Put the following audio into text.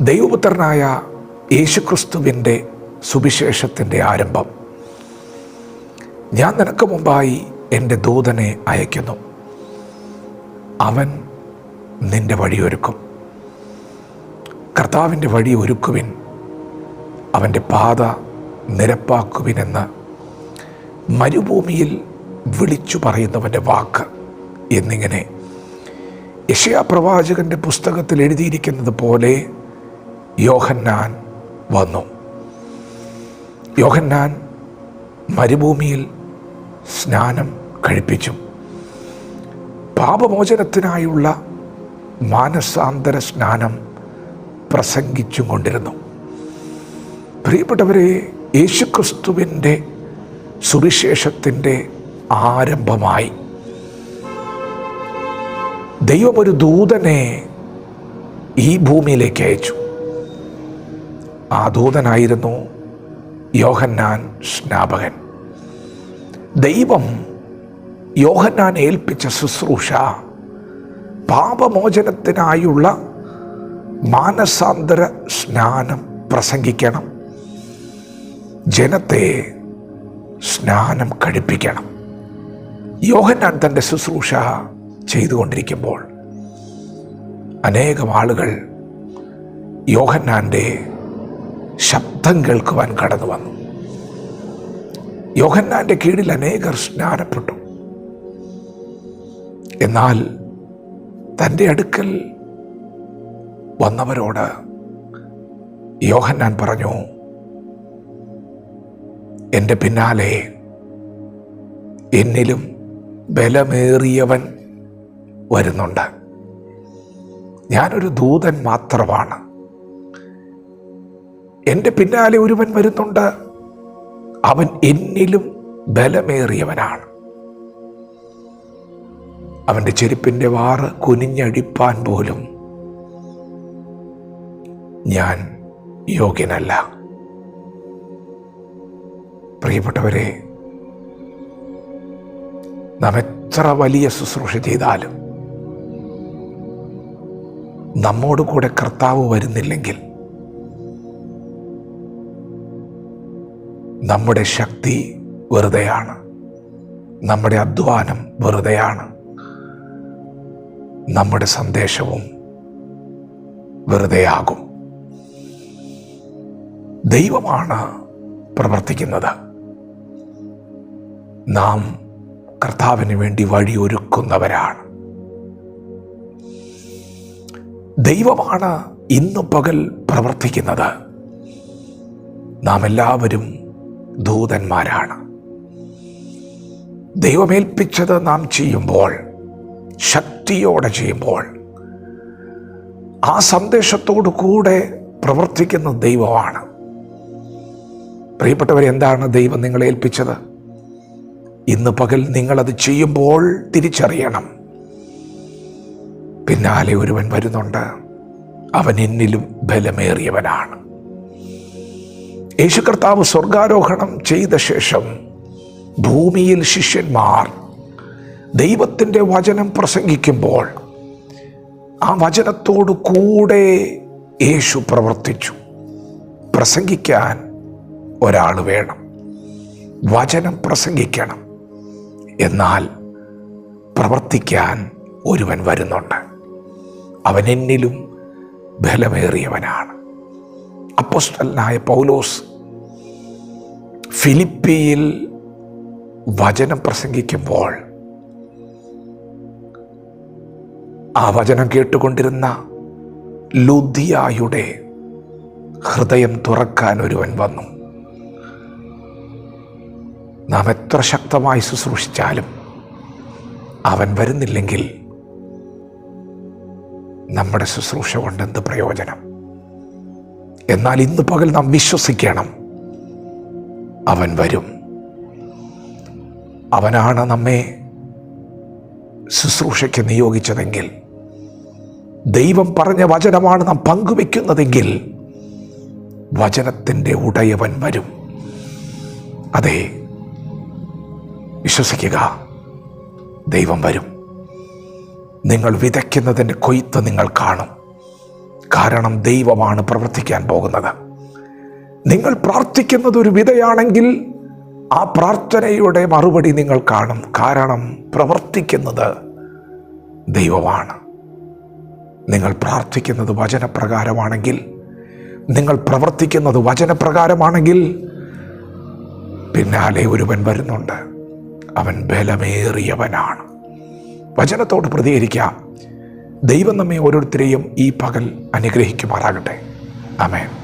ദൈവപുത്രനായ യേശുക്രിസ്തുവിന്റെ സുവിശേഷത്തിന്റെ ആരംഭം. ഞാൻ നിനക്ക് മുമ്പായി എന്റെ ദൂതനെ അയക്കുന്നു. അവൻ നിന്റെ വഴിയൊരുക്കും. കർത്താവിന്റെ വഴി ഒരുക്കുവിൻ. അവന്റെ പാത നിരപ്പാക്കുവിനെന്ന് മരുഭൂമിയിൽ വിളിച്ചു പറയുന്നവന്റെ വാക്ക് എന്നിങ്ങനെ. യശയാ പ്രവാചകന്റെ പുസ്തകത്തിൽ എഴുതിയിരിക്കുന്നത് പോലെ യോഹന്നാൻ വന്നു. യോഹന്നാൻ മരുഭൂമിയിൽ സ്നാനം കഴിപ്പിച്ചു. പാപമോചനത്തിനായുള്ള മാനസാന്തര സ്നാനം പ്രസംഗിച്ചും കൊണ്ടിരുന്നു. പ്രിയപ്പെട്ടവരെ യേശുക്രിസ്തുവിന്റെ സുവിശേഷത്തിന്റെ ആരംഭമായി. ദൈവം ഒരു ദൂതനെ ഈ ഭൂമിയിലേക്ക് അയച്ചു. ആ ദൂതനായിരുന്നു യോഹന്നാൻ സ്നാപകൻ. ദൈവം യോഹന്നാൻ ഏൽപ്പിച്ച ശുശ്രൂഷ പാപമോചനത്തിനായുള്ള മാനസാന്തര സ്നാനം പ്രസംഗിക്കണം. ജനത്തെ സ്നാനം കഴിപ്പിക്കണം. യോഹന്നാൻ തന്റെ ശുശ്രൂഷ ചെയ്തുകൊണ്ടിരിക്കുമ്പോൾ അനേകം ആളുകൾ യോഹന്നാന്റെ ശബ്ദം കേൾക്കുവാൻ കടന്നു വന്നു. യോഹന്നാന്റെ കീഴിൽ അനേകർ സ്നാനപ്പെട്ടു. എന്നാൽ തന്റെ അടുക്കൽ വന്നവരോട് യോഹന്നാൻ പറഞ്ഞു എന്റെ പിന്നാലെ എന്നിലും ബലമേറിയവൻ വരുന്നുണ്ട്. ഞാനൊരു ദൂതൻ മാത്രമാണ്. എന്റെ പിന്നാലെ ഒരുവൻ വരുന്നുണ്ട്. അവൻ എന്നിലും ബലമേറിയവനാണ്. അവന്റെ ചെരുപ്പിന്റെ വാറ് കുനിഞ്ഞഴിപ്പാൻ പോലും ഞാൻ യോഗ്യനല്ല. പ്രിയപ്പെട്ടവരെ നാം എത്ര വലിയ ശുശ്രൂഷ ചെയ്താലും നമ്മോട് കൂടെ കർത്താവ് വരുന്നില്ലെങ്കിൽ നമ്മുടെ ശക്തി വെറുതെയാണ്. നമ്മുടെ അധ്വാനം വെറുതെയാണ്. നമ്മുടെ സന്ദേശവും വെറുതെയാകും. ദൈവമാണ് പ്രവർത്തിക്കുന്നത്. നാം കർത്താവിന് വേണ്ടി വഴിയൊരുക്കുന്നവരാണ് ദൈവമാണ് ഇന്ന് പകൽ പ്രവർത്തിക്കുന്നത്. നാം എല്ലാവരും ദൂതന്മാരാണ്. ദൈവമേൽപ്പിച്ചത് നാം ചെയ്യുമ്പോൾ ശക്തിയോടെ ചെയ്യുമ്പോൾ ആ സന്ദേശത്തോടു കൂടെ പ്രവർത്തിക്കുന്ന ദൈവമാണ്. പ്രിയപ്പെട്ടവർ എന്താണ് ദൈവം നിങ്ങളെ ഏൽപ്പിച്ചത്? ഇന്ന് പകൽ നിങ്ങളത് ചെയ്യുമ്പോൾ തിരിച്ചറിയണം. പിന്നാലെ ഒരുവൻ വരുന്നുണ്ട്. അവൻ എന്നിലും ബലമേറിയവനാണ്. യേശു കർത്താവ് സ്വർഗാരോഹണം ചെയ്ത ശേഷം ഭൂമിയിൽ ശിഷ്യന്മാർ ദൈവത്തിന്റെ വചനം പ്രസംഗിക്കുമ്പോൾ ആ വചനത്തോടു കൂടെ യേശു പ്രവർത്തിച്ചു. പ്രസംഗിക്കാൻ ഒരാൾ വേണം. വചനം പ്രസംഗിക്കണം. എന്നാൽ പ്രവർത്തിക്കാൻ ഒരുവൻ വരുന്നുണ്ട്. അവൻ എന്നിലും ബലമേറിയവനാണ്. അപ്പോസ്റ്റലനായ പൗലോസ് ഫിലിപ്പിയിൽ വചനം പ്രസംഗിക്കുമ്പോൾ ആ വചനം കേട്ടുകൊണ്ടിരുന്ന ലുദിയായുടെ ഹൃദയം തുറക്കാൻ ഒരുവൻ വന്നു. നാം എത്ര ശക്തമായി ശുശ്രൂഷിച്ചാലും അവൻ വരുന്നില്ലെങ്കിൽ നമ്മുടെ ശുശ്രൂഷ കൊണ്ട് എന്ത് പ്രയോജനം? എന്നാൽ ഇന്ന് പകൽ നാം വിശ്വസിക്കണം. അവൻ വരും. അവനാണ് നമ്മെ ശുശ്രൂഷയ്ക്ക് നിയോഗിച്ചതെങ്കിൽ ദൈവം പറഞ്ഞ വചനമാണ് നാം പങ്കുവെക്കുന്നതെങ്കിൽ വചനത്തിന്റെ ഉടയവൻ വരും. അതെ വിശ്വസിക്കുക ദൈവം വരും. നിങ്ങൾ വിതയ്ക്കുന്നതിന്റെ കൊയ്ത്ത് നിങ്ങൾ കാണും. കാരണം ദൈവമാണ് പ്രവർത്തിക്കാൻ പോകുന്നത്. നിങ്ങൾ പ്രാർത്ഥിക്കുന്നത് ഒരു വിധയാണെങ്കിൽ ആ പ്രാർത്ഥനയുടെ മറുപടി നിങ്ങൾ കാണും. കാരണം പ്രവർത്തിക്കുന്നത് ദൈവമാണ്. നിങ്ങൾ പ്രാർത്ഥിക്കുന്നത് വചനപ്രകാരമാണെങ്കിൽ നിങ്ങൾ പ്രവർത്തിക്കുന്നത് വചനപ്രകാരമാണെങ്കിൽ പിന്നാലെ ഒരുവൻ വരുന്നുണ്ട്. അവൻ ബലമേറിയവനാണ്. വചനത്തോട് പ്രതികരിക്കാം. ദൈവം നമ്മെ ഓരോരുത്തരെയും ഈ പകൽ അനുഗ്രഹിക്കുമാറാകട്ടെ. ആമേൻ.